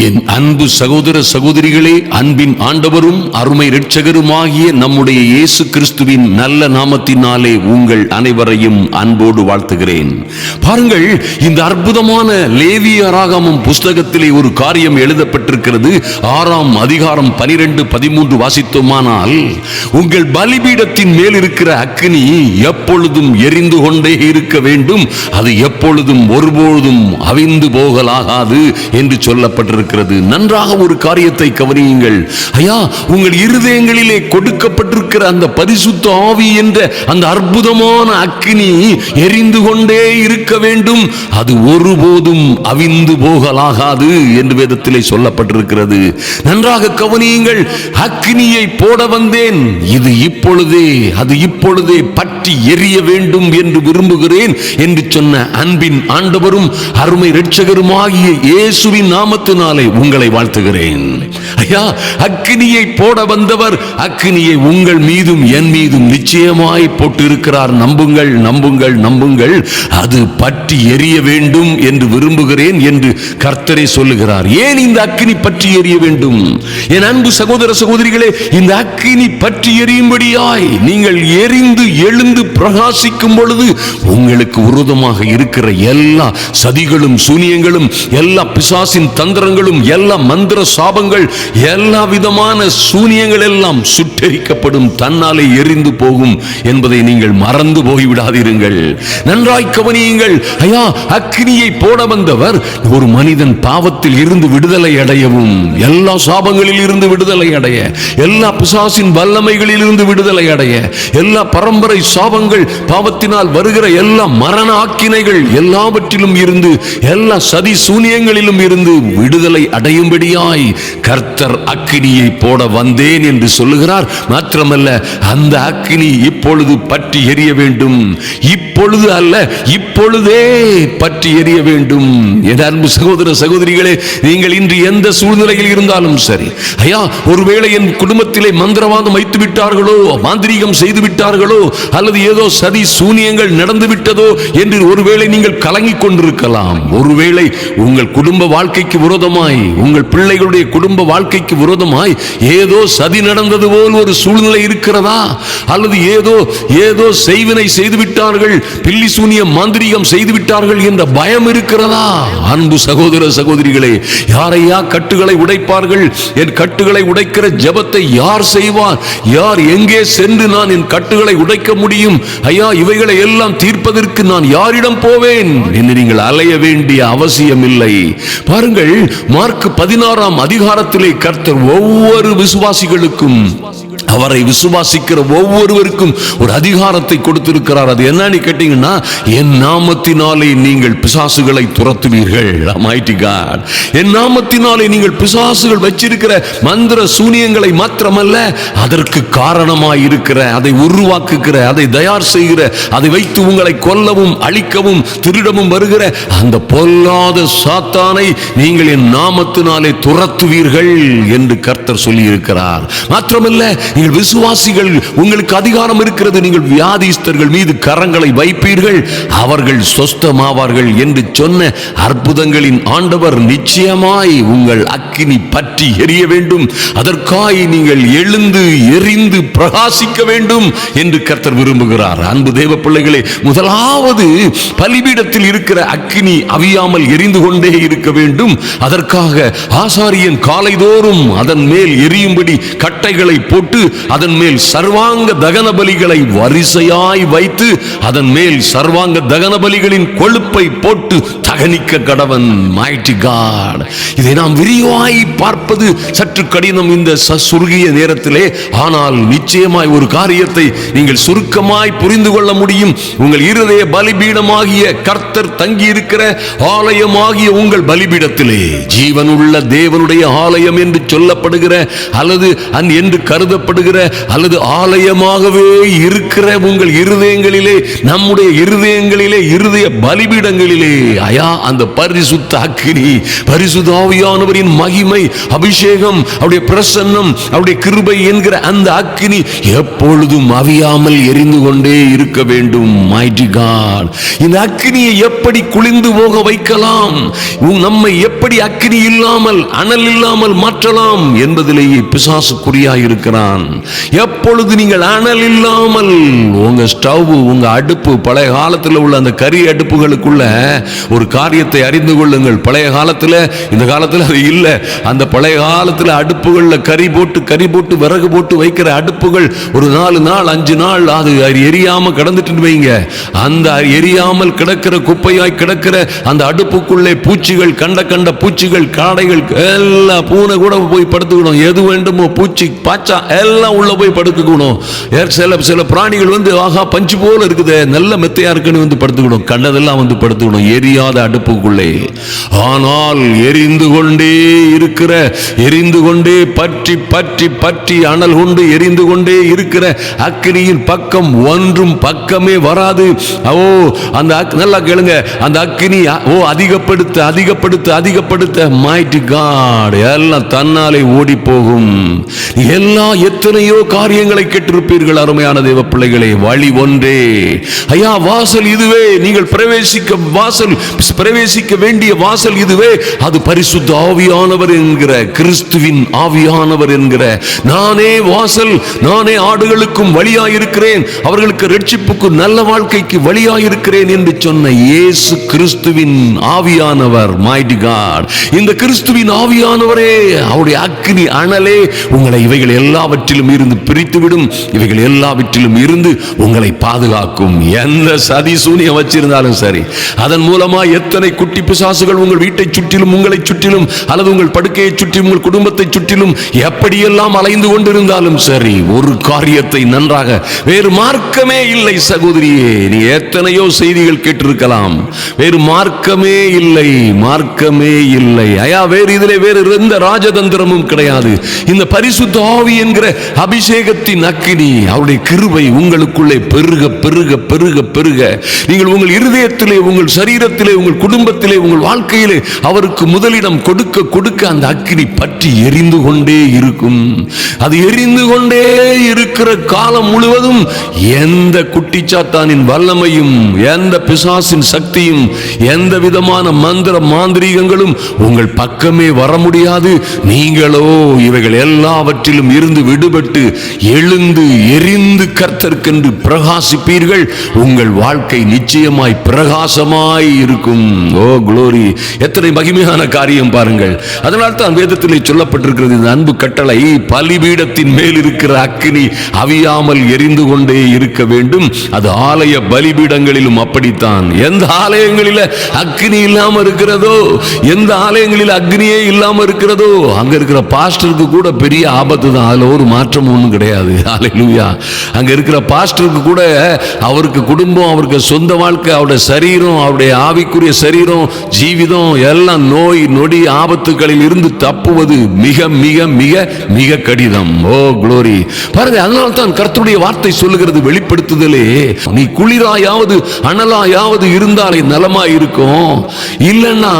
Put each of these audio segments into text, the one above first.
என் அன்பு சகோதர சகோதரிகளே அன்பின் ஆண்டவரும் அருமை இரட்சகருமாகிய நம்முடைய இயேசு கிறிஸ்துவின் நல்ல நாமத்தினாலே உங்கள் அனைவரையும் அன்போடு வாழ்த்துகிறேன். பாருங்கள் இந்த அற்புதமான லேவியராகமம் புஸ்தகத்திலே ஒரு காரியம் எழுதப்பட்டிருக்கிறது. ஆறாம் அதிகாரம் பனிரெண்டு பதிமூன்று வாசித்தோமானால் உங்கள் பலிபீடத்தின் மேல் இருக்கிற அக்னி எப்பொழுதும் எரிந்து கொண்டே இருக்க வேண்டும். அது எப்பொழுதும் ஒருபொழுதும் அவிந்து போகலாகாது என்று சொல்லப்பட்டிருக்கிறது. நன்றாக ஒரு காரியத்தை கவனியுங்கள். ஐயா உங்கள் இருதயங்களிலே கொடுக்கப்பட்டிருக்கிற அந்த பரிசுத்த ஆவி என்ற அந்த அற்புதமான அக்கினி எரிந்து கொண்டே இருக்க வேண்டும். அது ஒருபோதும் அவிந்து போகலாகாது என்று வேதத்திலே சொல்லப்பட்டிருக்கிறது. நன்றாக கவனியுங்கள் அக்கினியை போட வந்தேன். இது இப்பொழுதே அது இப்பொழுதே பற்றி எரிய வேண்டும் என்று விரும்புகிறேன் என்று சொன்ன அன்பின் ஆண்டவரும் அருமை இரட்சகருமாகிய இயேசுவின் நாமத்தினாலே உங்களை வாழ்த்துகிறேன். ஐயா அக்கினியை போட வந்தவர் அக்னியை உங்கள் மீதும் என் மீதும் நிச்சயமாய் போட்டு இருக்கிறார் நம்புங்கள் நம்புங்கள் நம்புங்கள். அது பற்றி எரிய வேண்டும் என்று விரும்புகிறேன் என்று கர்த்தரை சொல்லுகிறார். ஏன் இந்த அக்னி பற்றி எரிய வேண்டும்? என் அன்பு சகோதர சகோதரிகளே இந்த அக்னி பற்றி எரியும்படியாய் நீங்கள் எரிந்து எழுந்து பிரகாசிக்கும் பொழுது உங்களுக்கு உருதமாக இருக்கிற எல்லா சதிகளும் சூனியங்களும் எல்லா பிசாசின் தந்திரங்களும் எல்லா மந்திர சாபங்கள் எல்லா விதமான சூனியங்கள் எல்லாம் சுட்டெரிக்கப்படும் தன்னாலே எரிந்து போகும் என்பதை நீங்கள் மறந்து போய்விடாதீர்கள் நன்றாய் கவனியுங்கள். ஐயா அக்னியை போட வந்தவர் ஒரு மனிதன் பாவத்தில் இருந்து விடுதலை அடையவும் எல்லா சாபங்களில் இருந்து விடுதலை அடைய எல்லா பிசாசின் வல்லமைகளில் இருந்து விடுதலை அடைய எல்லா பரம்பரை சாபங்கள் பாவத்தினால் வருகிற எல்லா மரண ஆக்கினைகள் எல்லாவற்றிலும் இருந்து எல்லா சதி சூனியங்களிலும் இருந்து விடுதலை அடையும்படியாய் கர்த்தர் அக்கினியை போட வந்தேன் என்று சொல்லுகிறார். மாத்திரமல்ல அந்த அக்னி இப்பொழுது பற்றி எரிய வேண்டும். இப்பொழுது அல்ல இப்பொழுதே பற்றி எரிய வேண்டும். என் அன்பு சகோதர சகோதரிகளே நீங்கள் இன்று எந்த சூழ்நிலையில் இருந்தாலும் சரி ஐயா ஒருவேளை என் குடும்பத்திலே மந்திரவாதம் வைத்து விட்டார்களோ மாந்திரீகம் செய்து விட்டார்களோ அல்லது ஏதோ சதி சூனியங்கள் நடந்து விட்டதோ என்று ஒருவேளை நீங்கள் கலங்கிக் கொண்டிருக்கலாம். ஒருவேளை உங்கள் குடும்ப வாழ்க்கைக்கு விரோதமாய் உங்கள் பிள்ளைகளுடைய குடும்ப வாழ்க்கைக்கு விரோதமாய் ஏதோ சதி நடந்தது போல் ஒரு சூழ்நிலை இருக்கிறதா? அல்லது ஏதோ ஏதோ செய்வினை செய்து விட்டார்கள் பில்லி சூனிய மாந்திரிகம் செய்து விட்டார்கள் என்ற பயம் இருக்கிறதா? அன்பு சகோதர சகோதரிகளே யாரையா கட்டுகளை உடைப்பார்கள்? என் கட்டுகளை உடைக்கிற ஜபத்தை யார் செய்வார்? யார் எங்கே சென்று நான் என் கட்டுகளை உடைக்க முடியும்? ஐயா இவைகளை எல்லாம் தீர்ப்பதற்கு நான் யாரிடம் போவேன்? என்று நீங்கள் அலைய வேண்டிய அவசியம் இல்லை பாருங்கள் மார்க் பதினாறாம் அதிகாரத்திலே கர்த்தர் ஒவ்வொரு விசுவாசிகளுக்கும் அவரை விசுவாசிக்கிற ஒவ்வொருவருக்கும் ஒரு அதிகாரத்தை கொடுத்திருக்கிறார். அது என்னன்னு கேட்டீங்கன்னா என் நாமத்தினாலே நீங்கள் பிசாசுகளை துரத்துவீர்கள். என் நாமத்தினாலே நீங்கள் பிசாசுகள் வச்சிருக்கிற மந்திர சூனியங்களை மாத்திரமல்ல அதற்கு காரணமாய் இருக்கிற அதை உருவாக்குகிற அதை தயார் செய்கிற அதை வைத்து உங்களை கொல்லவும் அழிக்கவும் திருடவும் வருகிற அந்த பொல்லாத சாத்தானை நீங்கள் என் நாமத்தினாலே துரத்துவீர்கள் என்று கர்த்தர் சொல்லியிருக்கிறார். மாத்திரமல்ல நீங்கள் விசுவாசிகள் உங்களுக்கு அதிகாரம் இருக்கிறது நீங்கள் வியாதிஸ்தர்கள் மீது கரங்களை வைப்பீர்கள். அவர்கள் சொஸ்தமாவார்கள் என்று சொன்ன அற்புதங்களின் ஆண்டவர் நிச்சயமாய் உங்கள் அக்கினி பற்றி எரிய வேண்டும். அதற்காய் நீங்கள் எழுந்து எரிந்து பிரகாசிக்க வேண்டும் என்று கர்த்தர் விரும்புகிறார். அன்பு தேவ பிள்ளைகளே முதலாவது பலிபீடத்தில் இருக்கிற அக்கினி அவியாமல் எரிந்து கொண்டே இருக்க வேண்டும். அதற்காக ஆசாரியன் காலைதோறும் அதன் மேல் எரியும்படி கட்டைகளை போட்டு அதன் மேல் சர்வாங்க தகன பலிகளை வரிசையாய் வைத்து அதன் மேல் சர்வாங்க தகன பலிகளின் கொழுப்பை போட்டு தகனிக்க கடவன் மைட்டி காட் இதை நாம் விரிவாய் பார்ப்பது சற்று கடினம் இந்த சுருகிய நேரத்திலே. ஆனால் நிச்சயமாய் ஒரு காரியத்தை நீங்கள் சுருக்கமாய் புரிந்து கொள்ள முடியும். உங்கள் இருதய பலிபீடமாகிய கர்த்தர் தங்கி இருக்கிற ஆலயமாகிய உங்கள் பலிபீடத்திலே. ஜீவனுள்ள தேவனுடைய ஆலயம் என்று சொல்லப்படுகிற அல்லது அன் என்று கருத சொல்லப்படுகிற அல்லது ஆலயமாகவே இருக்கிற உங்கள் இருதயங்களிலே நம்முடைய இருதயங்களிலே இருதய பலிபீடங்களிலே அயா அந்த பரிசுத்த அக்கினி பரிசுதாவியானவரின் மகிமை அபிஷேகம் அவருடைய பிரசன்னம் அவருடைய கிருபை என்கிற அந்த அக்கினி எப்பொழுதும் அவியாமல் எரிந்து கொண்டே இருக்க வேண்டும். மைட்டி காட் இந்த அக்கினியை எப்படி குளிந்து போக வைக்கலாம்? நம்மை எப்படி அக்கினி இல்லாமல் அனல் இல்லாமல் மாற்றலாம்? என்பதிலேயே பிசாசு குறியாயிருக்கிறான் அப்பொழுது நீங்கள் அனல் இல்லாமல் உங்க ஸ்டவ் உங்க அடுப்பு பழைய காலத்தில் உள்ள அந்த கரி அடுப்புகளுக்குள்ள ஒரு காரியத்தை அறிந்து கொள்ளுங்கள். பழைய காலத்தில் இந்த காலத்தில் அது இல்லை. அந்த பழைய காலத்தில் அடுப்புகளில் கறி போட்டு கறி போட்டு விறகு போட்டு வைக்கிற அடுப்புகள் ஒரு நாலு நாள் அஞ்சு நாள் அது எரியாமல் கிடந்துட்டு வைங்க. அந்த எரியாமல் கிடக்கிற குப்பையாய் கிடக்கிற அந்த அடுப்புக்குள்ளே பூச்சிகள் கண்ட கண்ட பூச்சிகள் காடைகள் எல்லாம் பூனை கூட போய் படுத்துக்கணும். எது வேண்டுமோ பூச்சி பாச்சா எல்லாம் உள்ள போய் படுத்துக்கணும். ஏ- சில சில பிராணிகள் வந்து ஆகா பஞ்சு போல இருக்குது. நல்ல மெத்தையா இருக்குன்னு வந்து படுத்துக்கணும். கண்டதெல்லாம் வந்து படுத்துக்கணும். எரியாத அடுப்புக்குள்ளே. ஆனால் எரிந்து கொண்டே இருக்கிற எரிந்து கொண்டே பற்றி பற்றி பற்றி அனல் கொண்டு எரிந்து கொண்டே இருக்கிற அக்கினியின் பக்கம் ஒன்றும் பக்கமே வராது. ஓ அந்த நல்லா கேளுங்க. அந்த அக்கினி ஓ அதிகப்படுத்த அதிகப்படுத்த அதிகப்படுத்த mighty God எல்லாம் தன்னாலே ஓடி போகும் எல்லா எத்தனையோ காரியம் காரியங்களை கேட்டிருப்பீர்கள் அருமையான தேவ பிள்ளைகளே. வழி ஒன்றே. ஐயா வாசல் இதுவே. நீங்கள் பிரவேசிக்க வாசல் பிரவேசிக்க வேண்டிய வாசல் இதுவே. அது பரிசுத்த ஆவியானவர் என்கிற கிறிஸ்துவின் ஆவியானவர் என்கிற. நானே வாசல் நானே ஆடுகளுக்கும் வழியாயிருக்கிறேன். அவர்களுக்கு ரட்சிப்புக்கு நல்ல வாழ்க்கைக்கு வழியாயிருக்கிறேன் என்று சொன்ன இயேசு கிறிஸ்துவின் ஆவியானவர் மைடி காட் இந்த கிறிஸ்துவின் ஆவியானவரே அவருடைய அக்னி அனலே உங்களை இவைகள் எல்லாவற்றிலும் இருந்து பிரித்துவிடும் இவைகள் எல்லாவற்றிலும் இருந்து உங்களை பாதுகாக்கும். எந்த சதி சூனியம் வச்சிருந்தாலும் சரி அதன் மூலமா எத்தனை குட்டி பிசாசுகள் உங்கள் வீட்டை சுற்றிலும் உங்களை சுற்றிலும் அல்லது உங்கள் படுக்கையை சுற்றி உங்கள் குடும்பத்தை சுற்றிலும் எப்படியெல்லாம் அலைந்து கொண்டிருந்தாலும் சரி ஒரு காரியத்தை நன்றாக வேறு மார்க்கமே இல்லை சகோதரியே. நீ எத்தனையோ செய்திகள் கேட்டிருக்கலாம். வேறு மார்க்கமே இல்லை மார்க்கமே இல்லை. ஐயா வேறு இதிலே வேறு எந்த ராஜதந்திரமும் கிடையாது. இந்த பரிசுத்த ஆவி என்கிற அபிஷேகத்தை அபிஷேகத்தின் அக்கினி அவருடைய கிருபை உங்களுக்குள்ளே பெருக பெருக பெருக பெருக. நீங்கள் உங்கள் இருதயத்திலே உங்கள் சரீரத்திலே உங்கள் குடும்பத்திலே உங்கள் வாழ்க்கையிலே அவருக்கு முதலிடம் கொடுக்க கொடுக்க அந்த அக்கினி பற்றி எரிந்து கொண்டே இருக்கும். அது எரிந்து கொண்டே இருக்கிற காலம் முழுவதும் எந்த குட்டிச்சாத்தானின் வல்லமையும் எந்த பிசாசின் சக்தியும் எந்த விதமான மந்திர மாந்திரீகங்களும் உங்கள் பக்கமே வர முடியாது. நீங்களோ இவைகள் எல்லாவற்றிலும் இருந்து விடுபட்டு எழுந்து எரிந்து கர்த்தற்கென்று பிரகாசிப்பீர்கள். உங்கள் வாழ்க்கை நிச்சயமாய் பிரகாசமாய் இருக்கும். ஓ குளோரி எத்தனை மகிமையான காரியம் பாருங்கள். அதனால் தான் வேதத்திலே சொல்லப்பட்டிருக்கிறது இந்த அன்பு கட்டளை பலிபீடத்தின் மேல் இருக்கிற அக்கினி அவியாமல் எரிந்து கொண்டே இருக்க வேண்டும். அது ஆலய பலிபீடங்களிலும் அப்படித்தான். எந்த ஆலயங்களில அக்னி இல்லாம இருக்கிறதோ எந்த ஆலயங்களில் அக்னியே இல்லாம இருக்கிறதோ அங்க இருக்கிற பாஸ்டருக்கு கூட பெரிய ஆபத்து தான் அதுல ஒரு மாற்றம் ஒன்றும் கிடையாது. கிடையாது ஹalleluya. அங்கே இருக்கிற பாஸ்டருக்கு கூட அவருக்கு குடும்பம் அவருக்கு சொந்த வாழ்க்கை அவருடைய சரீரம் அவருடைய ஆவிக்குரிய சரீரம் ஜீவிதம் எல்லாம் நோய் நொடி ஆபத்துகளில் இருந்து தப்புவது மிக மிக மிக மிக கடினம். ஓ குளோரி பாருங்க அதனால தான் கர்த்தருடைய வார்த்தை சொல்லுகிறது வெளிப்படுத்துதலே. நீ குளிராயாவது அனலாயாவது இருந்தாலே நலமா இருக்கும். இல்லைன்னா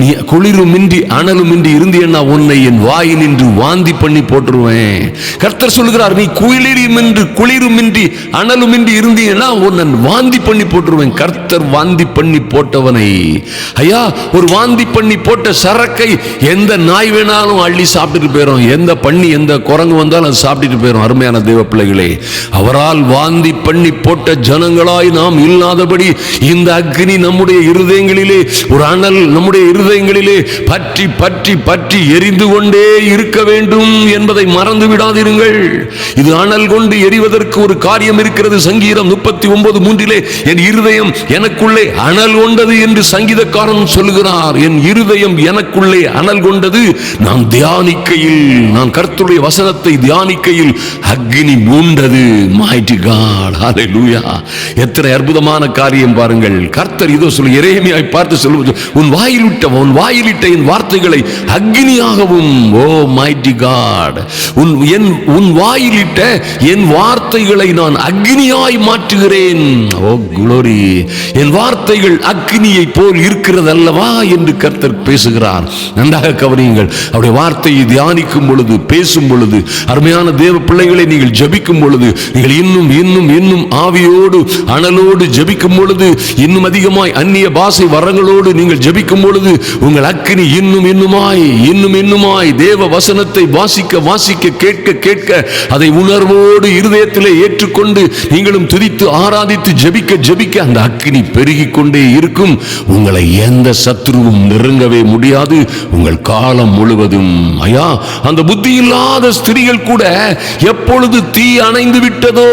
நீ குளிருமின்றி அனலுமின்றி இருந்தீன்னா உன்னை என் வாயில் நின்று வாந்தி பண்ணி போட்டுருவேன். கர்த்தர் சொல்லுகிறார் நீ குளிருமின்றி குளிருமின்றி அனலுமின்றி இருந்தீங்கன்னா உன்னை வாந்தி பண்ணி போட்டுருவேன். கர்த்தர் வாந்தி பண்ணி போட்டவனை. ஐயா ஒரு வாந்தி பண்ணி போட்ட சரக்கை எந்த நாய் வேணாலும் அள்ளி சாப்பிட்டுட்டு போயிடும் எந்த பண்ணி எந்த குரங்கு வந்தாலும் அது சாப்பிட்டுட்டு போயிடும் அருமையான தெய்வ பிள்ளைகளே. அவரால் வாந்தி பண்ணி போட்ட ஜனங்களாய் நாம் இல்லாதபடி இந்த அக்னி நம்முடைய இருதயங்களிலே ஒரு அனல் நம்முடைய இருதயங்களிலே பற்றி பற்றி பற்றி எரிந்து கொண்டே இருக்க வேண்டும் என்பதை மறந்து விடாதிருங்கள். இது அனல் கொண்டு எரிவதற்கு ஒரு காரியம் இருக்கிறது. சங்கீதம் முப்பத்தி ஒன்பது மூன்றிலே என் இருதயம் எனக்குள்ளே அனல் கொண்டது என்று சங்கீதக்காரன் சொல்லுகிறார். என் இருதயம் எனக்குள்ளே அனல் கொண்டது நான் தியானிக்கையில் நான் கர்த்தருடைய வசனத்தை தியானிக்கையில் அக்னி மூண்டது. Mighty God லூயா எத்தனை அற்புதமான காரியம் பாருங்கள். கர்த்தர் இதோ சொல்லு எரேமியாய் பார்த்து சொல்லுவது உன் வாயில் விட்ட உன் வாயிலிட்ட என் வார்த்தைகளை அக்னியாகவும் ஓ mighty காட் உன் என் உன் வாயில் வாயிலிட்ட என் வார்த்தைகளை நான் அக்னியாய் மாற்றுகிறேன். ஓ குளோரி என் வார்த்தைகள் அக்னியை போல் இருக்கிறது அல்லவா என்று கர்த்தர் பேசுகிறார். நன்றாக கவனியுங்கள். அவருடைய வார்த்தையை தியானிக்கும் பொழுது பேசும் பொழுது அருமையான தேவ பிள்ளைகளை நீங்கள் ஜபிக்கும் பொழுது நீங்கள் இன்னும் இன்னும் இன்னும் ஆவியோடு அனலோடு ஜபிக்கும் பொழுது இன்னும் அதிகமாய் அந்நிய பாசை வரங்களோடு நீங்கள் ஜபிக்கும் பொழுது உங்கள் அக்கினி இன்னும் இன்னுமாய் இன்னும் இன்னுமாய் தேவ வசனத்தை வாசிக்க வாசிக்க கேட்க கேட்க அதை உணர்வோடு இருதயத்திலே ஏற்றுக்கொண்டு நீங்களும் துதித்து ஆராதித்து ஜபிக்க ஜபிக்க அந்த அக்கினி பெருகிக் கொண்டே இருக்கும். உங்களை எந்த சத்ருவும் நெருங்கவே முடியாது. உங்கள் காலம் முழுவதும் ஐயா அந்த புத்தி இல்லாத ஸ்திரீகள் கூட எப்பொழுது தீ அணைந்து விட்டதோ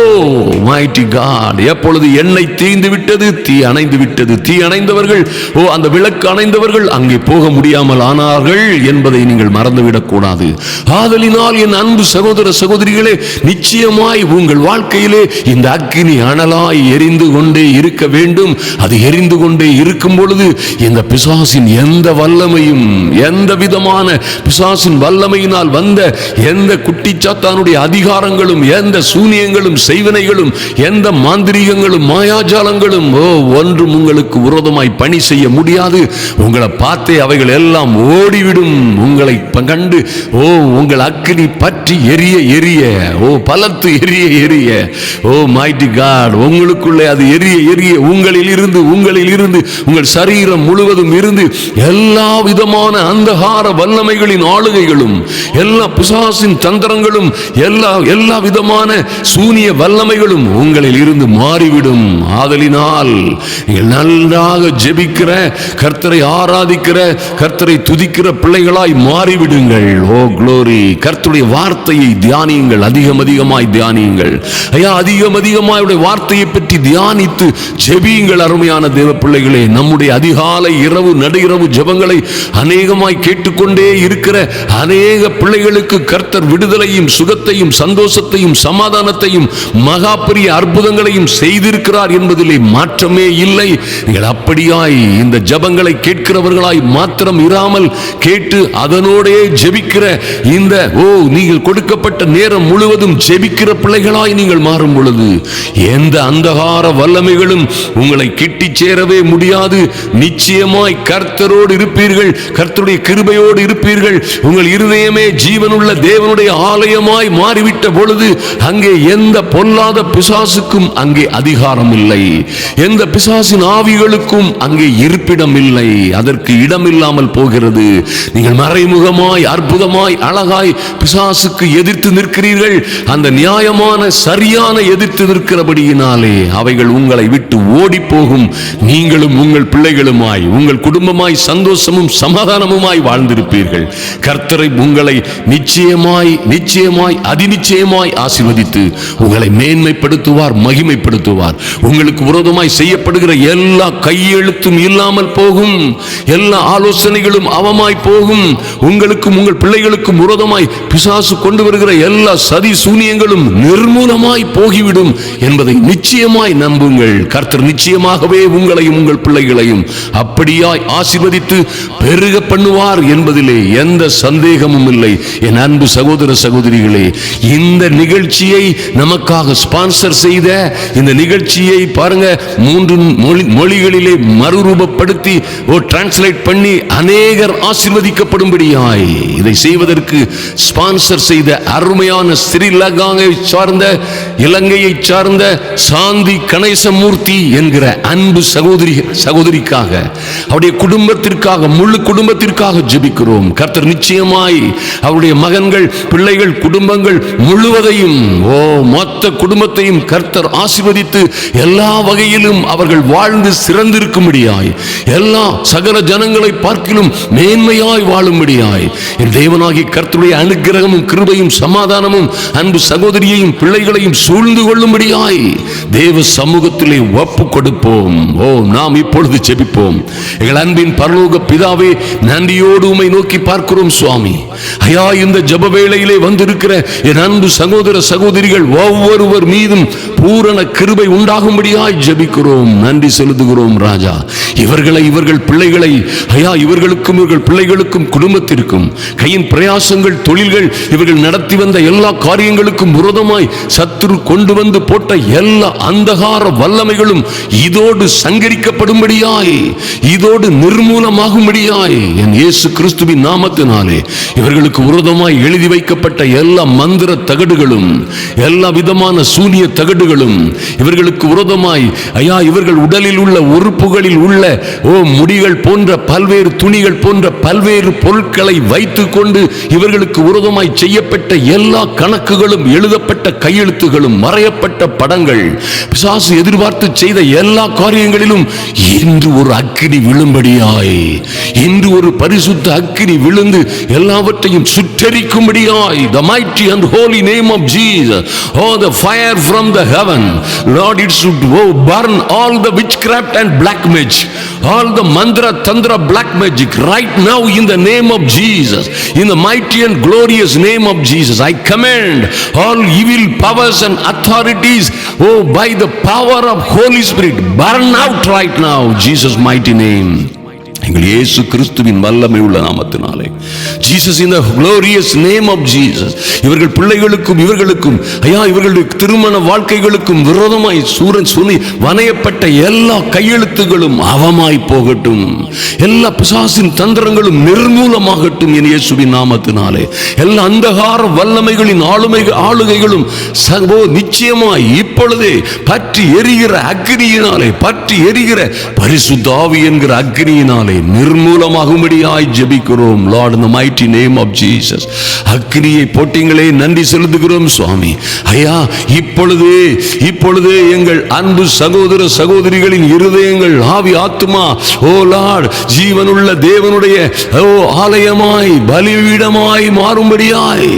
மைட்டி காட் எப்பொழுது எண்ணெய் தீந்து விட்டது தீ அணைந்து விட்டது. தீ அணைந்தவர்கள் ஓ அந்த விளக்கு அணைந்தவர்கள் அங்கே போக முடியாமல் ஆனார்கள் என்பதை நீங்கள் மறந்துவிடக்கூடாது. ஆதலினால் என் அன்பு சகோதர சகோதரிகளே நிச்சயமாய் உங்கள் வாழ்க்கையிலே இந்த அக்கினி அனலாய் எரிந்து கொண்டே இருக்க வேண்டும். அது எரிந்து கொண்டே இருக்கும் பொழுது இந்த பிசாசின் எந்த வல்லமையும் எந்த விதமான பிசாசின் வல்லமையினால் வந்த எந்த குட்டிச்சாத்தானுடைய அதிகாரங்களும் எந்த சூனியங்களும் செய்வினைகளும் எந்த மாந்திரீகங்களும் மாயாஜாலங்களும் ஓ ஒன்றும் உங்களுக்கு விரோதமாய் பணி செய்ய முடியாது. உங்களை பார்த்தே அவைகள் எல்லாம் ஓடிவிடும். உங்களை கண்டு ஓ உங்கள் அக்கினி பற்றி எரிய எரிய ஓ பலத்து எரிய எரிய. ஓ மைட்டி காட் உங்களுக்குள்ளே அது எரிய எரிய. உங்களில் இருந்து உங்களில் இருந்து உங்கள் சரீரம் முழுவதும் இருந்து எல்லா விதமான அந்தகார வல்லமைகளின் ஆளுகைகளும் எல்லா பிசாசின் தந்திரங்களும் எல்லா எல்லா விதமான சூனிய வல்லமைகளும் உங்களில் இருந்து மாறிவிடும். ஆதலினால் நீங்கள் நன்றாக ஜெபிக்கிற கர்த்தரை ஆராதிக்கிற கர்த்தரை துதிக்கிற பிள்ளைகளாய் மாறிவிடுங்கள். ஓ குளோரி கர்த்தருடைய வார்த்தையை தியானியுங்கள். அதிகம் அதிகமாய் தியானியுங்கள். ஐயா அதிகம் அதிகமாய் அவருடைய வார்த்தையை பற்றி தியானித்து ஜெபியுங்கள் அருமையான தேவ பிள்ளைகளே நம்முடைய அதிகாலை இரவு நடு இரவு ஜபங்களை அநேகமாய் கேட்டுக்கொண்டே இருக்கிற அநேக பிள்ளைகளுக்கு கர்த்தர் விடுதலையும் சுகத்தையும் சந்தோஷத்தையும் சமாதானத்தையும் மகா பெரிய அற்புதங்களையும் செய்திருக்கிறார் என்பதிலே மாற்றமே இல்லை. நீங்கள் அப்படியாய் இந்த ஜபங்களை கேட்கிறவர்களாய் மாத்திரம் இராமல் கேட்டு அதனோடே ஜெபிக்கிற இந்த ஓ நீங்கள் கொடுக்கப்பட்ட நேரம் முழு முழுவதும் ஜெபிக்கிற பிள்ளைகளாய் நீங்கள் மாறும் பொழுது எந்த அந்தகார வல்லமைகளும் உங்களை கிட்டி சேரவே முடியாது. நிச்சயமாய் கர்த்தரோடு இருப்பீர்கள் கர்த்தருடைய கிருபையோடு இருப்பீர்கள். உங்கள் இருதயமே ஜீவனுள்ள தேவனுடைய ஆலயமாய் மாறிவிட்ட பொழுது அங்கே எந்த பொல்லாத பிசாசுக்கும் அங்கே அதிகாரம் இல்லை எந்த பிசாசின் ஆவிகளுக்கும் அங்கே இருப்பிடம் இல்லை அதற்கு இடம் இல்லாமல் போகிறது. நீங்கள் மறைமுகமாய் அற்புதமாய் அழகாய் பிசாசுக்கு எதிர்த்து நிற்கிறீர்கள். அந்த நியாயமான சரியான எதிர்த்து நிற்கிறபடியினாலே அவைகள் உங்களை விட்டு ஓடி போகும் நீங்களும் உங்கள் பிள்ளைகளுமாய் உங்கள் குடும்பமாய் சந்தோஷமும் சமாதானமுமாய் வாழ்ந்திருப்பீர்கள். கர்த்தரை உங்களை நிச்சயமாய் நிச்சயமாய் அதிநிச்சயமாய் ஆசிர்வதித்து உங்களை மேன்மைப்படுத்துவார் மகிமைப்படுத்துவார். உங்களுக்கு விரோதமாய் செய்யப்படுகிற எல்லா கையெழுத்தும் இல்லாமல் போகும். எல்லா ஆலோசனைகளும் அவமாய் போகும். உங்களுக்கும் உங்கள் பிள்ளைகளுக்கும் விரோதமாய் பிசாசு கொண்டு வருகிற எல்லா சதி சூனியங்களும் நிர்மூலமாய் போகிவிடும் என்பதை நிச்சயமாய் நம்புங்கள். கர்த்தர் நிச்சயமாகவே உங்களையும் உங்கள் பிள்ளைகளையும் அப்படியாய் ஆசிர்வதித்து பெருக பண்ணுவார் என்பதிலே எந்த சந்தேகமும் இல்லை. என் அன்பு சகோதர சகோதரிகளே இந்த நிகழ்ச்சியை நமக்காக ஸ்பான்சர் செய்த இந்த நிகழ்ச்சியை பாருங்க மூன்று மொழி மொழிகளிலே மறுரூபப்படுத்தி ஓ டிரான்ஸ்லேட் பண்ணி அநேகர் ஆசிர்வதிக்கப்படும்படியாய் இதை செய்வதற்கு ஸ்பான்சர் செய்த அருமையான ஸ்ரீலங்காவை சார்ந்த இலங்கையை சார்ந்த சாந்தி கணேசமூர்த்தி என்கிற அன்பு சகோதரி சகோதரிக்காக அவருடைய குடும்பத்திற்காக முழு குடும்பத்திற்காக ஜெபிக்கிறோம். கர்த்தர் நிச்சயமாய் அவருடைய மகன்கள் பிள்ளைகள் குடும்பங்கள் முழுவதையும் ஓ மொத்த குடும்பத்தையும் கர்த்தர் ஆசிர்வதித்து எல்லா வகையிலும் அவர்கள் வாழ்ந்து சிறந்திருக்கும்படியாய் எல்லா சகல ஜனங்களை பார்க்கிலும் மேன்மையாய் வாழும்படியாய் என் தேவனாகி கர்த்தருடைய அனுக்கிரகமும் கிருபையும் சமாதானமும் அன்பு சகோதரியையும் பிள்ளைகளையும் சூழ்ந்து கொள்ளும்படியாய் தேவ சமூகத்திலே ஒப்பு கொடுப்போம். ஓ நாம் இப்பொழுது செபிப்போம் எங்கள் அன்பின் பரலோக பிதாவே நன்றியோடு உமை நோக்கி பார்க்கிறோம் சுவாமி. ஐயா இந்த ஜப வேளையிலே வந்திருக்கிற என் அன்பு சகோதர சகோதரிகள் ஒவ்வொருவர் மீதும் பூரண கிருபை உண்டாகும்படியாய் ஜபிக்கிறோம். நன்றி செலுத்துகிறோம் ராஜா. இவர்களை இவர்கள் பிள்ளைகளை ஐயா இவர்களுக்கும் இவர்கள் பிள்ளைகளுக்கும் குடும்பத்திற்கும் கையின் பிரயாசங்கள் தொழில்கள் இவர்கள் நடத்தி வந்த எல்லா காரியங்களுக்கும் விரோதமாய் சத்துரு கொண்டு வந்து போட்ட எல்லா அந்தகார வல்லமைகளும் இதோடு சங்கரிக்கப்படும்படியாய் இதோடு நிர்மூலமாகும்படியாய் என் இயேசு கிறிஸ்துவின் நாமத்தினாலே இவர்களுக்கு விரோதமாய் எழுதி வைக்கப்பட்ட எல்லா மந்திர தகடுகளும் எல்லா விதமான சூனிய தகடுகள் எலும்புகளும் இவர்களுக்கு உரதமாய் ஐயா இவர்கள் உடலில் உள்ள உறுப்புகளில் உள்ள ஓ முடிகள் போன்ற பல்வேறு துணிகள் போன்ற பல்வேறு பொருட்களை வைத்து கொண்டு இவர்களுக்கு உரதமாய் செய்யப்பட்ட எல்லா கணக்குகளும் எழுதப்பட்ட கையெழுத்துகளும் மறையப்பட்ட படங்கள் பிசாசு எதிர்பார்த்து செய்த எல்லா காரியங்களிலும் இன்று ஒரு அக்கினி விழும்படியாய் இன்று ஒரு பரிசுத்த அக்கினி விழுந்து எல்லாவற்றையும் சுற்றரிக்கும்படியாய் the mighty and holy name of Jesus oh the fire from the 11 Lord, it should oh, burn all the witchcraft and black magic, all the mantra, tantra, black magic right now in the name of Jesus, in the mighty and glorious name of Jesus. I command all evil powers and authorities, oh, by the power of Holy Spirit, burn out right now, Jesus' mighty name. எங்கள் இயேசு கிறிஸ்துவின் வல்லமை உள்ள நாமத்தினாலே Jesus இந்த glorious name of Jesus இவர்கள் பிள்ளைகளுக்கும் இவர்களுக்கும் ஐயா இவர்களுடைய திருமண வாழ்க்கைகளுக்கும் விரோதமாய் சூரன் சுனி வனையப்பட்ட எல்லா கையெழுத்துகளும் அவமாய் போகட்டும். எல்லா பிசாசின் தந்திரங்களும் நிர்மூலமாகட்டும் என் இயேசுவின் நாமத்தினாலே. எல்லா அந்தகார வல்லமைகளின் ஆளுமை ஆளுகைகளும் நிச்சயமாய் இப்பொழுதே பற்றி எரிகிற அக்னியினாலே பற்றி எரிகிற பரிசுத்தாவி என்கிற அக்னியினாலே நிர்மூலமாகும்படியாய் ஜெபிக்கிறோம். லார்ட் இந்த மைட்டி நேம் ஆஃப் ஜீசஸ் அக்னியை போட்டிங்களே நன்றி செலுத்துகிறோம் சுவாமி. ஐயா இப்பொழுதே இப்பொழுதே எங்கள் அன்பு சகோதர சகோதரிகளின் இருதயங்கள் ஆவி ஆத்துமா. ஓ லார்ட் ஜீவனுள்ள தேவனுடைய ஓ ஆலயமாய் பலிபீடமாய் மாறும்படியாய்.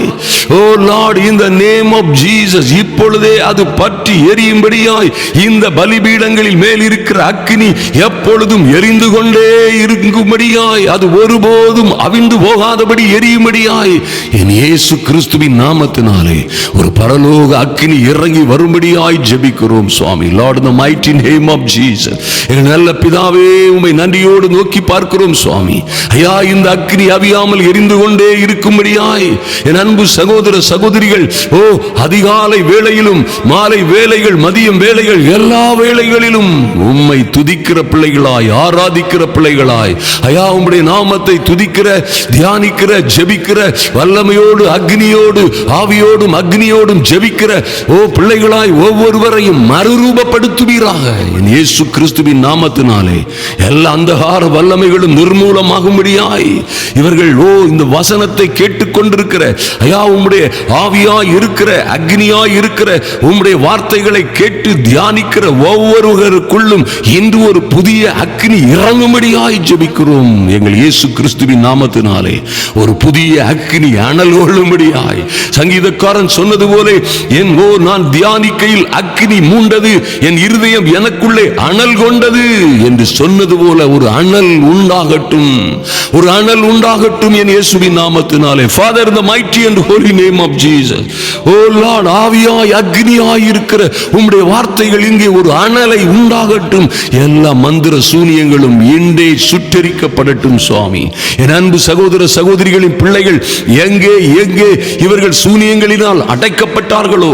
ஓ லார்ட் இந்த நேம் ஆஃப் ஜீசஸ் இப்பொழுதே அது பற்று எரியும்படியாய் இந்த பலிபீடங்களில் மேல் இருக்கிற அக்கினி எப்பொழுதும் எரிந்து கொண்டே இருக்கும்படியாய் அது ஒருபோதும் அவிந்து போகாதபடி எரியும்படியாய் என் இயேசு கிறிஸ்துவின் நாமத்தினாலே ஒரு பரலோக அக்கினி இறங்கி வரும்படியாய் ஜெபிக்கிறோம் சுவாமி. Lord the mighty name of Jesus எங்கள் நல்ல பிதாவே உமை நன்றியோடு நோக்கி பார்க்கிறோம் சுவாமி. ஐயா இந்த அக்கினி அவியாமல் எரிந்து கொண்டே இருக்கும்படியாய் என் அன்பு சகோதர சகோதரிகள் ஓ அதிகாலை வேளையிலும் மாலை வேலைகள் மதியம் வேலைகள் எல்லா வேளைகளிலும் உம்மை துதிக்கிற பிள்ளைகளாய் ஆராதிக்கிற பிள்ளைகளாய். ஐயா உம்முடைய நாமத்தை துதிக்கிற தியானிக்கிற ஜெபிக்கிற வல்லமையோடு அக்னியோடு ஆவியோடும் அக்னியோடும் ஜெபிக்கிற ஓ பிள்ளைகளாய் ஒவ்வொருவரையும் மறுரூபப்படுத்துவீராக. என் இயேசு கிறிஸ்துவின் நாமத்தினாலே எல்லா அந்தகார வல்லமைகளும் நிர்மூலமாகும்படியாய். இவர்கள் ஓ இந்த வசனத்தை கேட்டுக்கொண்டிருக்கிற ஐயா உம்முடைய ஆவியாய் இருக்கிற அக்னியாய் இருக்கிற உம்முடைய வார்த்தை வார்த்தைகளை கேட்டு தியானிக்கிற ஒவ்வொருவருக்குள்ளும் இன்று ஒரு புதிய அக்னி இறங்கும்படியாய் ஜபிக்கிறோம். எங்கள் இயேசு கிறிஸ்துவின் நாமத்தினாலே ஒரு புதிய அக்னி அனல் கொள்ளும்படியாய். சங்கீதக்காரன் சொன்னது போல என் ஓ நான் தியானிக்கையில் அக்னி மூண்டது என் இருதயம் எனக்குள்ளே அனல் கொண்டது என்று சொன்னது போல ஒரு அனல் உண்டாகட்டும். ஒரு அனல் உண்டாகட்டும் என் இயேசுவின் நாமத்தினாலே. Father the mighty and holy name of Jesus oh lord ஆவியாய் அக்னியாய் இருக்க இருக்கிற உம்முடைய வார்த்தைகள் இங்கே ஒரு அனலை உண்டாகட்டும். எல்லா மந்திர சூனியங்களும் இன்றே சுற்றரிக்கப்படட்டும் சுவாமி. என் அன்பு சகோதர சகோதரிகளின் பிள்ளைகள் எங்கே எங்கே இவர்கள் சூனியங்களினால் அடைக்கப்பட்டார்களோ?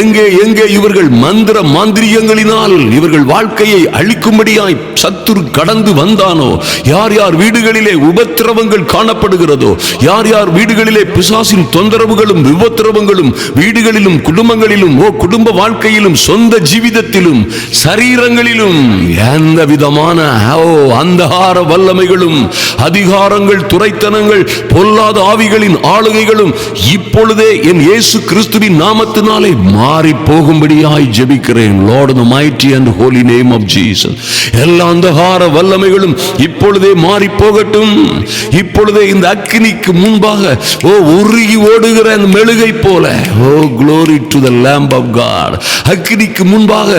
எங்கே எங்கே இவர்கள் மந்திர மாந்திரியங்களினால் இவர்கள் வாழ்க்கையை அழிக்கும்படியாய் சத்துரு கடந்து வந்தானோ? யார் யார் வீடுகளிலே உபத்திரவங்கள் காணப்படுகிறதோ? யார் யார் வீடுகளிலே பிசாசின் தொந்தரவுகளும் விபத்திரவங்களும் வீடுகளிலும் குடும்பங்களிலும் ஓ குடும்ப வாழ்க்கை வாழ்க்கையிலும் சொந்த ஜீவிதத்திலும் சரீரங்களிலும் எந்த விதமான ஓ அந்தகார வல்லமைகளும் அதிகாரங்கள் துறைத்தனங்கள் பொல்லாத ஆவிகளின் ஆளுகைகளும் இப்பொழுதே என் இயேசு கிறிஸ்துவின் நாமத்தினாலே மாறி போகும்படியாய் ஜெபிக்கிறேன். Lord the mighty and holy name of Jesus எல்லா அந்தகார வல்லமைகளும் இப்பொழுதே மாறி போகட்டும் இப்பொழுதே இந்த அக்னிக்கு முன்பாக ஓ உருகி ஓடுகிற அந்த மெழுகை போல oh glory to the lamb of God அக்னிக்கு முன்பாக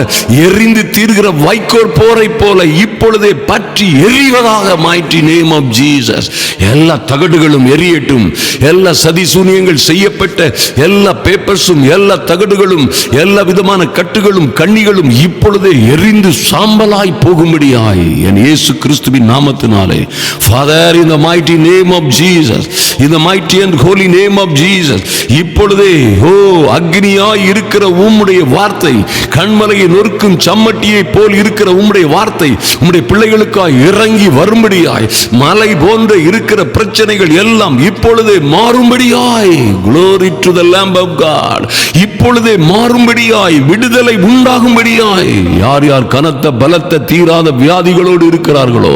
எரிந்து தீர்கிற வைக்கோல் போரை போல இப்பொழுதே பற்றி எரிவதாக மாற்றி நேம் ஆஃப் ஜீசஸ் எல்லா தகடுகளும் எரியட்டும். எல்லா சதிசூனியங்கள் செய்யப்பட்ட எல்லா பேப்பர்ஸும் எல்லா தகடுகளும் எல்லா விதமான கட்டுகளும் கண்ணிகளும் இப்பொழுதே எரிந்து சாம்பலாய் போகும்படியாய் என் இயேசு கிறிஸ்துவின் நாமத்தினாலே. ஃபாதர் இந்த மைட்டி நேம் ஆஃப் ஜீசஸ் இந்த mighty and holy name of Jesus இப்பொழுதே ஓ அக்னியாய் இருக்கிற உம்முடைய வார்த்தை. கண்மலையை நொறுக்கும் சம்மட்டியை போல் இருக்கிற உம்முடைய வார்த்தை உம்முடைய பிள்ளைகளுக்காய் இறங்கி வரும்படியாய். மலை போன்ற இருக்கிற பிரச்சனைகள் எல்லாம் இப்பொழுதே மாறும்படியாய். Glory to the lamb of God இப்பொழுதே மாறும்படியாய் விடுதலை உண்டாகும்படியாய். யார் யார் கனத்த பலத்த தீராத வியாதிகளோடு இருக்கிறார்களோ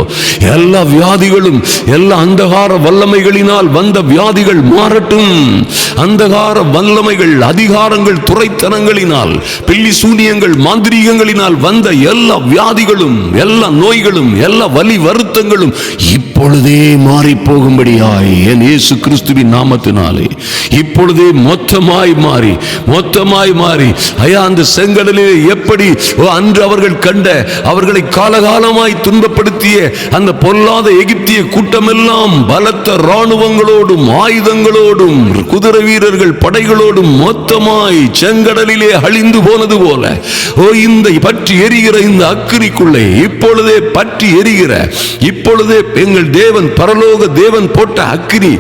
எல்லா வியாதிகளும் எல்லா அந்தகார வல்லமைகளினால் வந்த வியாதிகள் மாறட்டும். அந்தகார வல்லமைகள் அதிகாரங்கள் துறைத்தனங்களினால் பில்லி சூனியங்கள் மாந்திரீகங்களினால் வந்த எல்லா வியாதிகளும் எல்லா நோய்களும் எல்லா வலி வருத்தங்களும் இப்பொழுதே மாறி போகும்படியாய் என் இயேசு கிறிஸ்துவின் நாமத்தினாலே இப்பொழுதே மொத்தமாய் மாறி மொத்தமாய் மாறி. ஐயா அந்த செங்கடலிலே எப்படி ஓ, அன்று அவர்கள் கண்ட அவர்களை காலகாலமாய் துன்பப்படுத்திய அந்த பொல்லாத எகிப்திய கூட்டமெல்லாம் பலத்த இராணுவங்களோடும் ஆயுதங்களோடும் குதிரை வீரர்கள் படைகளோடும் மொத்தமாய் செங்கடலிலே அழிந்து போனது போல. ஓ இந்த பற்றி எரிகிற இந்த அக்கறிக்குள்ளே இப்பொழுதே பற்றி எரிகிற இப்பொழுதே எங்கள் தேவன் பரலோக தேவன் போட்ட அக்னி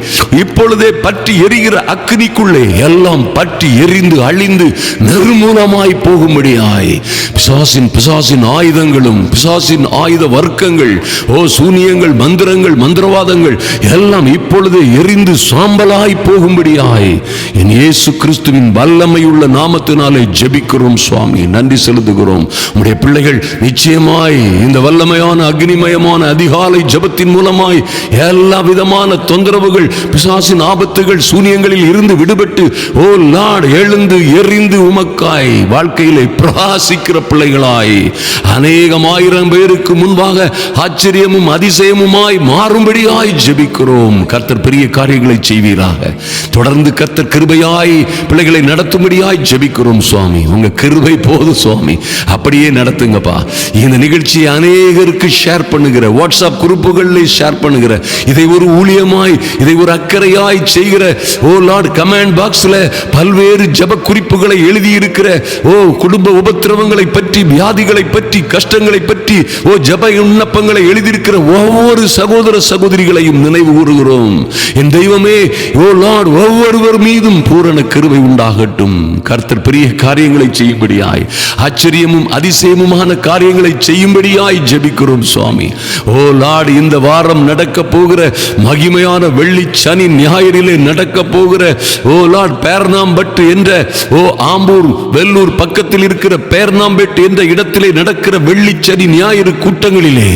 இப்பொழுதே பற்றி எரிகிற அக்னிக்குள்ளே எல்லாம் பற்றி எரிந்து அழிந்து நிர்மூலமாய் போகும்படியாய். பிசாசின் பிசாசின் ஆயுதங்களும் பிசாசின் ஆயுத வர்க்கங்கள் ஓ சூனியங்கள் மந்திரங்கள் மந்திரவாதங்கள் எல்லாம் இப்பொழுது எரிந்து சாம்பலாய் போகும்படியாய். என் இயேசு கிறிஸ்துவின் வல்லமையுள்ள நாமத்தினாலே ஜெபிக்கிறோம் சுவாமி. நன்றி செலுத்துகிறோம். உடைய பிள்ளைகள் நிச்சயமாய் இந்த இந்த வல்லமையான அக்னிமயமான அதிகாலை ஜபத்தின் மூலமாய் எல்லா விதமான தொந்தரவுகள் பிசாசின் ஆபத்துகள் சூனியங்களில் இருந்து விடுபட்டு ஓ லார்ட் எழுந்து எரிந்து உமக்காய் வாழ்க்கையிலே பிரகாசிக்கிற பிள்ளைகளாய். அநேகம் ஆயிரம் பேருக்கு முன்பாக ஆச்சரியமும் அதிசயமுமாய் மாறும்படியாய் ஜெபிக்கிறோம். கர்த்தர் பெரிய காரியங்களை செய்வீராக. தொடர்ந்து கர்த்தர் கிருபையாய் பிள்ளைகளை நடத்தும்படியாய் ஜெபிக்கிறோம் சுவாமி. உங்க கிருபை போதும் சுவாமி. அப்படியே நடத்துங்கப்பா. இந்த நிகழ்ச்சியை அநேகருக்கு ஷேர் பண்ணுகிற வாட்ஸ்அப் குரூப்புகளில் ஷேர் பண்ணுகிற இதை ஒரு ஊழியமாய் இதை ஒரு அக்கறையாய் செய்கிற ஓ லார்ட் கமெண்ட் பாக்ஸ்ல பல்வேறு ஜெப குறிப்புகளை எழுதி இருக்கிற ஓ குடும்ப உபத்திரவங்களை பற்றி வியாதிகளை பற்றி கஷ்டங்களை பற்றி ஓ ஜெப விண்ணப்பங்களை எழுதியிருக்கிற ஒவ்வொரு சகோதர சகோதரிகளையும் நினைவு கூறுகிறோம். என் தெய்வமே ஓ லார்ட் ஒவ்வொருவர் மீதும் பூரண கருவை உண்டாகட்டும். கர்த்தர் பெரிய காரியங்களை செய்யும்படியாய் ஆச்சரியமும் அதிசயமுமான காரியங்களை செய்யும்படியாய் ஜெபிக்கிறோம் சுவாமி. ஓ லார்ட் இந்த வாரம் நடக்க போகிற மகிமையான வெள்ளி சனி ஞாயிறிலே நடக்க போகிற ஓ லார்ட் பேர்னாம்பட்டு என்ற ஓ ஆம்பூர் வெள்ளூர் பக்கத்தில் இருக்கிற பேர்னாம்பெட் என்ற இடத்திலே நடக்கிற வெள்ளி சனி ஞாயிறு கூட்டங்களிலே.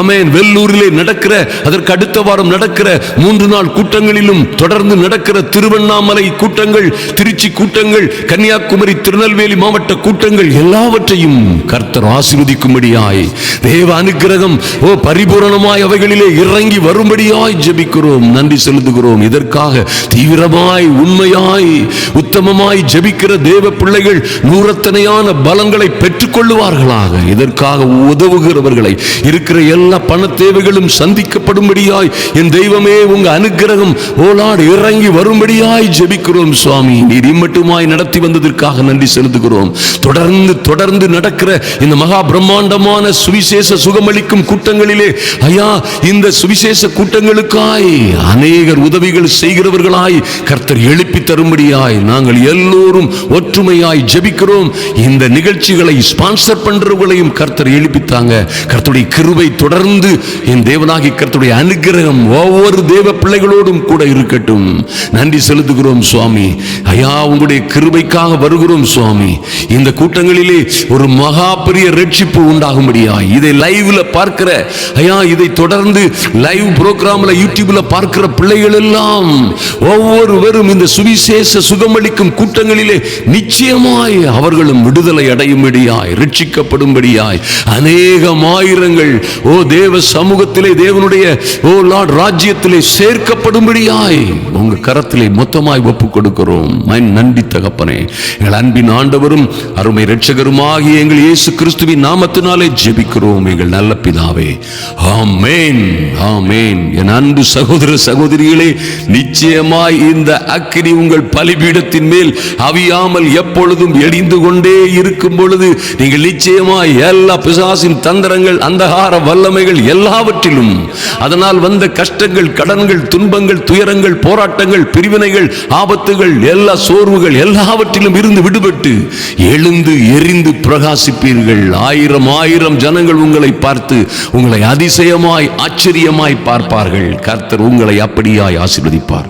அமேன் வெள்ளூரிலே நடக்கிற அதற்கு அடுத்த வாரம் நடக்கிற மூன்று நாள் கூட்டங்களிலும் தொடர்ந்து நடக்கிற திருவண்ணாமலை கூட்டங்கள் திருச்சி கூட்டங்கள் கன்னியாகுமரி திருநெல்வேலி மாவட்ட கூட்டங்கள் எல்லாவற்றையும் கர்த்தர் ஆசீர்வதிக்கும்படியாய் தேவ அனுக்கிரகம் ஓ பரிபூரணமாய் அவைகளிலே இறங்கி வரும்படியாய் ஜெபிக்கிறோம். நன்றி செலுத்துகிறோம். இதற்காக தீவிரமாய் உண்மையாய் உத்தமமாய் ஜெபிக்கிற தேவ பிள்ளைகள் நூறத்தனையான பலங்களை பெற்றுக் கொள்ளுவார்களாக இதற்காக உதவுகிறவர்களை இருக்கிற எல்லா பண தேவைகளும் சந்திக்கப்படும்படியாய் என் தெய்வமே உங்க அனுக்கிரகம் ஓலாடு இறங்கி வரும்படியாய் ஜெபிக்கிறோம் சுவாமி. நீர் இம்மட்டுமாய் நடத்தி வந்ததற்காக நன்றி செலுத்துகிறோம். தொடர்ந்து தொடர்ந்து நடக்கிற இந்த மகா பிரம்மாண்டமான சுவிசேஷ சுகமளிக்கும் கூட்டங்களிலே ஐயா இந்த சுவிசேஷ கூட்டங்களுக்காய் அநேகர் உதவிகள் செய்கிறவர்களாய் கர்த்தர் எழுப்பி தரும்படியாய் நாங்கள் எல்லோரும் ஒற்றுமையாய் ஜெபிக்கிறோம். இந்த நிகழ்ச்சிகளை ஸ்பான்சர் பண்றவர்களையும் கர்த்தர் எழுப்பித்தாங்க. கர்த்தருடைய கிருபை தொடர்ந்து என் தேவனாகி கர்த்தருடைய அனுகிரகம் ஒவ்வொரு தேவ பிள்ளைகளோடும் கூட இருக்கட்டும். நன்றி செலுத்துகிறோம் சுவாமி. ஐயா உங்களுடைய கிருபைக்காக வருகிறோம் சுவாமி. இந்த கூட்டங்களிலே ஒரு மகா பெரிய ரட்சிப்பு உண்டாகும்படியாய் இதை லைவ்ல பார்க்கிற ஐயா இதை தொடர்ந்து லைவ் புரோகிராம்ல யூடியூப்ல பார்க்கிற பிள்ளைகள் எல்லாம் ஒவ்வொருவரும் இந்த சுவிசேஷ சுகமளிக்கும் கூட்டங்களிலே நிச்சயமாய் அவர்களும் விடுதலை அடையும்படியாய் ரட்சிக்கப்படும்படியாய் அநேகம் ஆயிரங்கள் ஓ தேவ சமூகத்திலே தேவனுடைய ஓ லார்ட் ராஜ்யத்திலே சேர்க்கப்படும்படியாய் உங்க கரத்திலே மொத்தமாய் ஒப்பு கொடுக்கிறோம் மைன் நன்றி தகப்பனே. எங்கள் அன்பின் ஆண்டவரும் அருமை இரட்சகருமாகிய எங்கள் இயேசு கிறிஸ்துவின் நாமத்தினாலே ஜெபிக்கிறோம் எங்கள் நல்ல பிதாவே. ஆமேன் ஆமேன். என் அன்பு சகோதர சகோதரிகளே நிச்சயமாய் இந்த அக்கினி உங்கள் பலிபீடத்தின் மேல் அவியாமல் எப்பொழுதும் எரிந்து கொண்டே இருக்கும் பொழுது நீங்கள் நிச்சயமாய் எல்லா பிசாசின் தந்திரங்கள் அந்தகார வல்லமைகள் எல்லாவற்றிலும் அதனால் வந்த கஷ்டங்கள் கடன்கள் துன்பங்கள் துயரங்கள் போராட்டங்கள் பிரிவினைகள் ஆபத்துகள் எல்லா சோர்வுகள் எல்லாவற்றிலும் இருந்து விடுபட்டு எழுந்து எரிந்து பிரகாசிப்பீர்கள். ஆயிரம் ஆயிரம் ஜன ஜனங்கள் உங்களை பார்த்து உங்களை அதிசயமாய் ஆச்சரியமாய் பார்ப்பார்கள். கர்த்தர் உங்களை அப்படியாய் ஆசீர்வதிப்பார்.